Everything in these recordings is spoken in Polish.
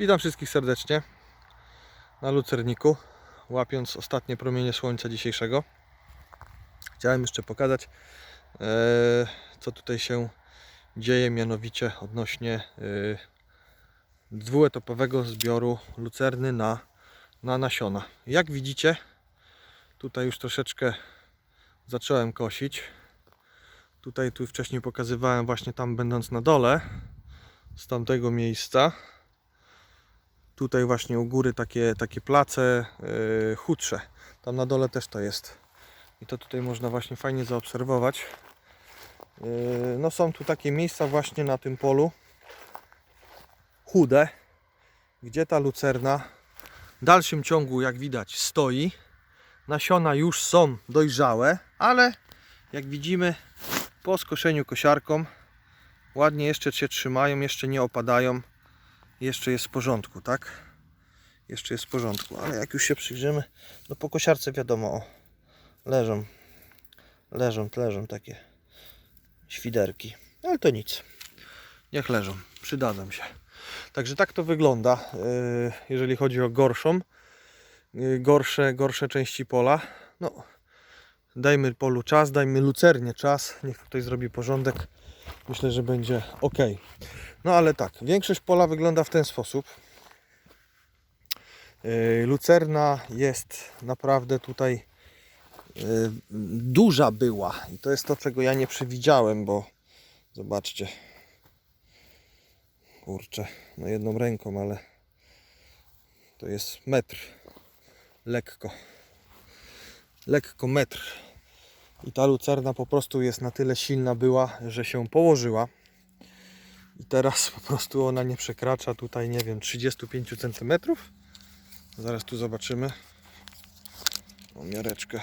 Witam wszystkich serdecznie na lucerniku, łapiąc ostatnie promienie słońca dzisiejszego. Chciałem jeszcze pokazać, e, co tutaj się dzieje, mianowicie odnośnie e, dwuetapowego zbioru lucerny na, na nasiona. Jak widzicie, tutaj już troszeczkę zacząłem kosić. Tutaj tu wcześniej pokazywałem właśnie tam będąc na dole z tamtego miejsca. Tutaj właśnie u góry takie, takie place yy, chudsze. Tam na dole też to jest. I to tutaj można właśnie fajnie zaobserwować. Yy, no są tu takie miejsca właśnie na tym polu chude, gdzie ta lucerna w dalszym ciągu jak widać stoi. Nasiona już są dojrzałe, ale jak widzimy po skoszeniu kosiarką ładnie jeszcze się trzymają, jeszcze nie opadają jeszcze jest w porządku, tak? Jeszcze jest w porządku, ale jak już się przyjrzymy, no po kosiarce wiadomo, o, leżą, leżą, leżą takie świderki, ale to nic, niech leżą, przydadzą się. Także tak to wygląda, yy, jeżeli chodzi o gorszą, yy, gorsze, gorsze części pola. No, dajmy polu czas, dajmy lucernie czas, niech tutaj zrobi porządek. Myślę, że będzie ok. No ale tak, większość pola wygląda w ten sposób. Yy, Lucerna jest naprawdę tutaj yy, duża była i to jest to, czego ja nie przewidziałem, bo zobaczcie. Kurczę, no jedną ręką, ale to jest metr. Lekko. Lekko metr. I ta lucerna po prostu jest na tyle silna była, że się położyła. I teraz po prostu ona nie przekracza tutaj, nie wiem, 35 cm. Zaraz tu zobaczymy. O, miareczkę.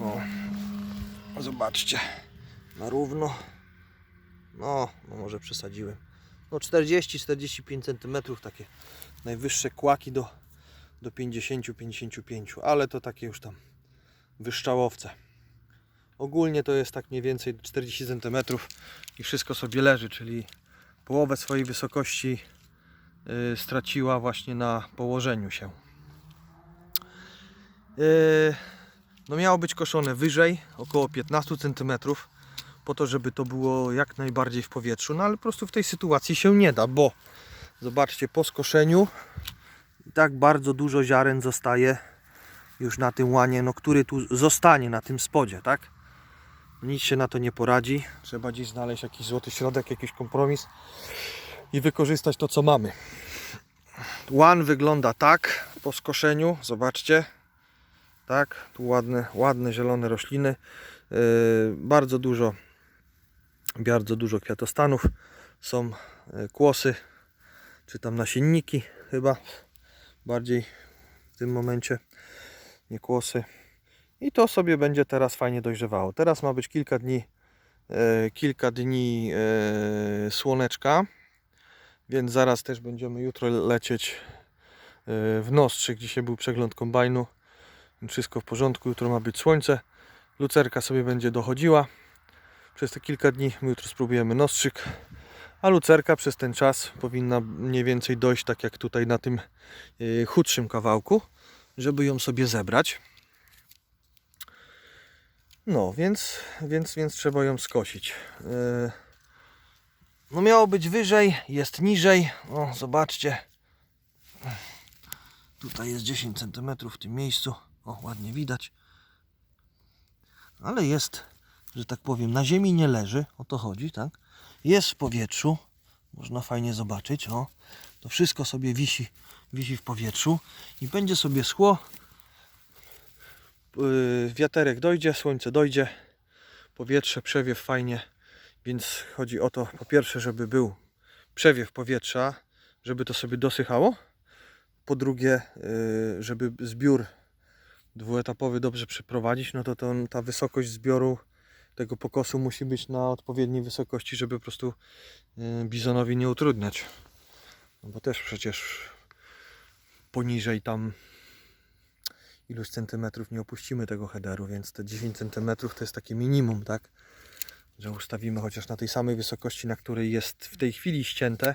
O, zobaczcie. Na równo. No, no może przesadziłem. No 40-45 cm takie najwyższe kłaki do, do 50-55, ale to takie już tam wyszczałowce. Ogólnie to jest tak mniej więcej 40 cm i wszystko sobie leży, czyli połowę swojej wysokości y, straciła właśnie na położeniu się. Y, no miało być koszone wyżej, około 15 cm, po to, żeby to było jak najbardziej w powietrzu, no ale po prostu w tej sytuacji się nie da, bo zobaczcie, po skoszeniu i tak bardzo dużo ziaren zostaje już na tym łanie, no który tu zostanie na tym spodzie, tak? Nic się na to nie poradzi. Trzeba gdzieś znaleźć jakiś złoty środek, jakiś kompromis i wykorzystać to, co mamy. Łan wygląda tak po skoszeniu. Zobaczcie. Tak, tu ładne, ładne zielone rośliny. Yy, bardzo dużo, bardzo dużo kwiatostanów. Są yy, kłosy, czy tam nasienniki chyba bardziej w tym momencie, nie kłosy. I to sobie będzie teraz fajnie dojrzewało. Teraz ma być kilka dni, e, kilka dni e, słoneczka, więc zaraz też będziemy jutro lecieć e, w Nostrzyk. Dzisiaj był przegląd kombajnu. Wszystko w porządku, jutro ma być słońce. Lucerka sobie będzie dochodziła. Przez te kilka dni my jutro spróbujemy Nostrzyk. A lucerka przez ten czas powinna mniej więcej dojść tak jak tutaj na tym e, chudszym kawałku, żeby ją sobie zebrać. No, więc, więc, więc trzeba ją skosić. Yy, No miało być wyżej, jest niżej. O, zobaczcie. Tutaj jest 10 cm w tym miejscu. O, ładnie widać. Ale jest, że tak powiem, na ziemi nie leży. O to chodzi, tak? Jest w powietrzu. Można fajnie zobaczyć. O, to wszystko sobie wisi, wisi w powietrzu i będzie sobie schło yy, wiaterek dojdzie, słońce dojdzie, powietrze, przewiew fajnie, więc chodzi o to po pierwsze, żeby był przewiew powietrza, żeby to sobie dosychało, po drugie, yy, żeby zbiór dwuetapowy dobrze przeprowadzić, no to, to ta wysokość zbioru tego pokosu musi być na odpowiedniej wysokości, żeby po prostu yy, bizonowi nie utrudniać. No bo też przecież poniżej tam iluś centymetrów nie opuścimy tego headeru, więc te 10 centymetrów to jest takie minimum, tak? Że ustawimy chociaż na tej samej wysokości, na której jest w tej chwili ścięte,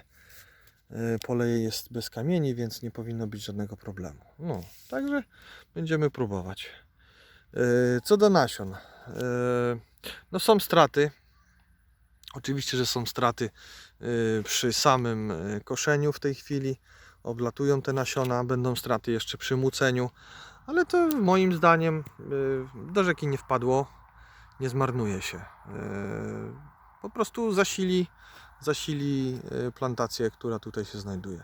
E, Pole jest bez kamieni, więc nie powinno być żadnego problemu. No, także będziemy próbować. E, Co do nasion. e, No są straty. Oczywiście, że są straty e, przy samym e, koszeniu w tej chwili. Oblatują te nasiona, będą straty jeszcze przy muceniu, ale to moim zdaniem e, do rzeki nie wpadło, nie zmarnuje się. Po prostu zasili, zasili plantację, która tutaj się znajduje.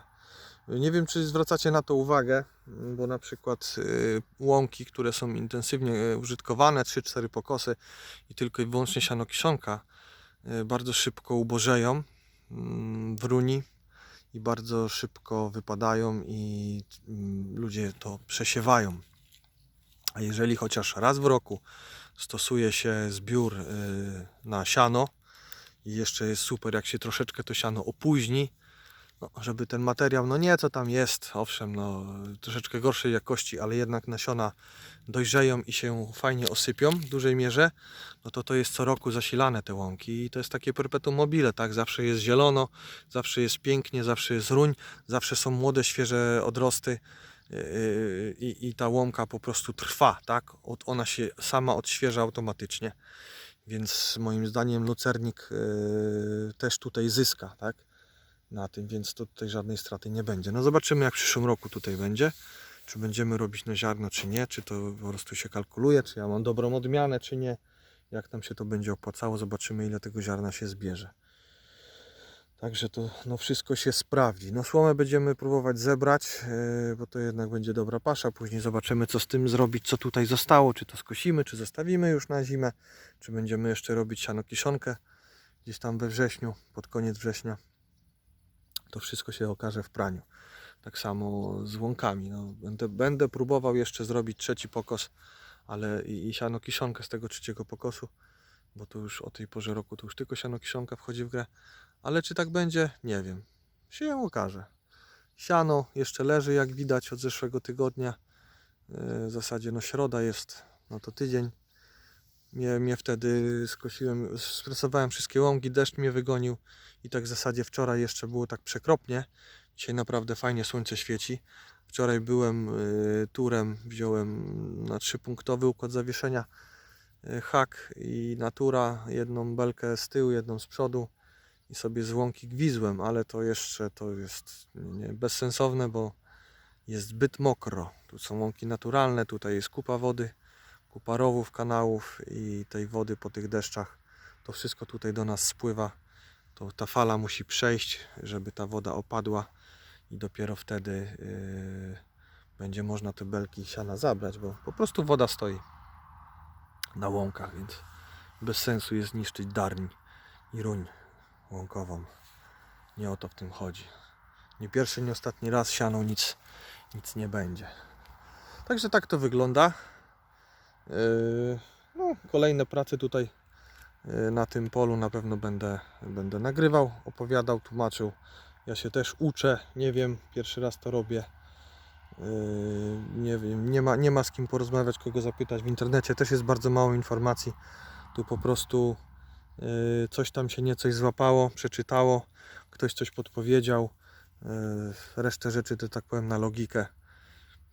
Nie wiem, czy zwracacie na to uwagę, bo na przykład y, łąki, które są intensywnie y, użytkowane, 3-4 pokosy i tylko i wyłącznie sianokiszonka, y, bardzo szybko ubożeją mm, w runi i bardzo szybko wypadają i mm, ludzie to przesiewają. A jeżeli chociaż raz w roku stosuje się zbiór y, na siano i jeszcze jest super, jak się troszeczkę to siano opóźni, no, żeby ten materiał, no nie co tam jest, owszem, no troszeczkę gorszej jakości, ale jednak nasiona dojrzeją i się fajnie osypią w dużej mierze, no to to jest co roku zasilane te łąki i to jest takie perpetuum mobile, tak, zawsze jest zielono, zawsze jest pięknie, zawsze jest ruń, zawsze są młode, świeże odrosty yy, i, i ta łąka po prostu trwa, tak, Od- ona się sama odświeża automatycznie, więc moim zdaniem lucernik yy, też tutaj zyska, tak, na tym, więc to tutaj żadnej straty nie będzie. No zobaczymy jak w przyszłym roku tutaj będzie. Czy będziemy robić na ziarno, czy nie, czy to po prostu się kalkuluje, czy ja mam dobrą odmianę, czy nie. Jak nam się to będzie opłacało, zobaczymy ile tego ziarna się zbierze. Także to no wszystko się sprawdzi. No słomę będziemy próbować zebrać, yy, bo to jednak będzie dobra pasza. Później zobaczymy co z tym zrobić, co tutaj zostało. Czy to skosimy, czy zostawimy już na zimę, czy będziemy jeszcze robić sianokiszonkę gdzieś tam we wrześniu, pod koniec września to wszystko się okaże w praniu. Tak samo z łąkami. No, będę, będę próbował jeszcze zrobić trzeci pokos, ale i, i siano kiszonkę z tego trzeciego pokosu, bo to już o tej porze roku to już tylko siano kiszonka wchodzi w grę. Ale czy tak będzie? Nie wiem. Się okaże. Siano jeszcze leży, jak widać, od zeszłego tygodnia. Yy, W zasadzie no środa jest, no to tydzień. Mnie, mnie wtedy skosiłem, stresowałem wszystkie łąki, deszcz mnie wygonił i tak w zasadzie wczoraj jeszcze było tak przekropnie. Dzisiaj naprawdę fajnie słońce świeci. Wczoraj byłem y, turem, wziąłem na trzypunktowy układ zawieszenia y, hak i natura, jedną belkę z tyłu, jedną z przodu i sobie z łąki gwizłem, ale to jeszcze to jest nie, bezsensowne, bo jest zbyt mokro. Tu są łąki naturalne, tutaj jest kupa wody, kupa rowów, kanałów i tej wody po tych deszczach. To wszystko tutaj do nas spływa to ta fala musi przejść, żeby ta woda opadła i dopiero wtedy yy, będzie można te belki siana zabrać, bo po prostu woda stoi na łąkach, więc bez sensu jest niszczyć darń i ruń łąkową. Nie o to w tym chodzi. Nie pierwszy, nie ostatni raz siano nic, nic nie będzie. Także tak to wygląda. Yy, no, kolejne prace tutaj Y, na tym polu na pewno będę, będę nagrywał, opowiadał, tłumaczył. Ja się też uczę, nie wiem, pierwszy raz to robię. Yy, Nie wiem, nie ma, nie ma z kim porozmawiać, kogo zapytać. W internecie też jest bardzo mało informacji. Tu po prostu yy, coś tam się niecoś złapało, przeczytało, ktoś coś podpowiedział. Yy, Resztę rzeczy to tak powiem na logikę.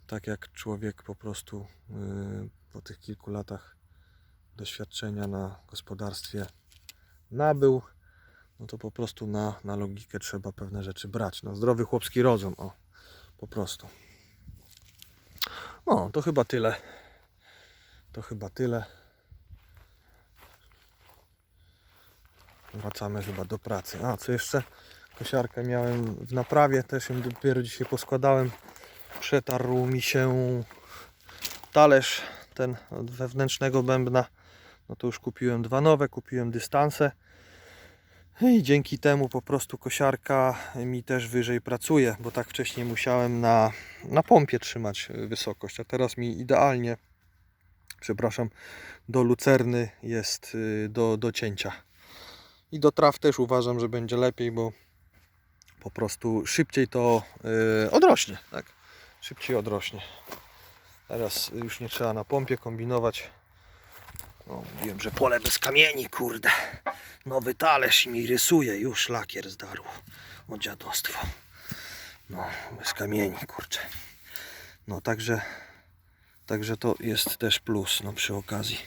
Tak jak człowiek po prostu yy, po tych kilku latach doświadczenia na gospodarstwie nabył, no to po prostu na, na logikę trzeba pewne rzeczy brać. No, zdrowy chłopski rozum, o, po prostu. No, to chyba tyle. To chyba tyle. Wracamy chyba do pracy. A, co jeszcze? Kosiarkę miałem w naprawie, też ją dopiero dzisiaj poskładałem. Przetarł mi się talerz ten od wewnętrznego bębna no to już kupiłem dwa nowe, kupiłem dystanse i dzięki temu po prostu kosiarka mi też wyżej pracuje, bo tak wcześniej musiałem na, na pompie trzymać wysokość, a teraz mi idealnie, przepraszam, do lucerny jest y, do, do cięcia. I do traw też uważam, że będzie lepiej, bo po prostu szybciej to y, odrośnie, tak? Szybciej odrośnie. Teraz już nie trzeba na pompie kombinować. No, wiem, że pole bez kamieni, kurde. Nowy talerz mi rysuje, już lakier zdarł. O dziadostwo. No, bez kamieni, kurczę. No, także, także to jest też plus, no przy okazji.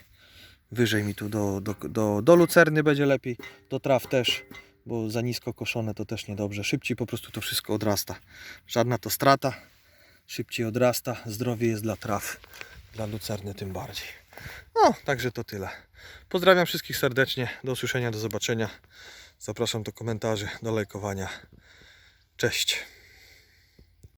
Wyżej mi tu do, do, do, do lucerny będzie lepiej, do traw też, bo za nisko koszone to też niedobrze. Szybciej po prostu to wszystko odrasta. Żadna to strata, szybciej odrasta, zdrowie jest dla traw, dla lucerny tym bardziej. No, także to tyle. Pozdrawiam wszystkich serdecznie, do usłyszenia, do zobaczenia. Zapraszam do komentarzy, do lajkowania. Cześć.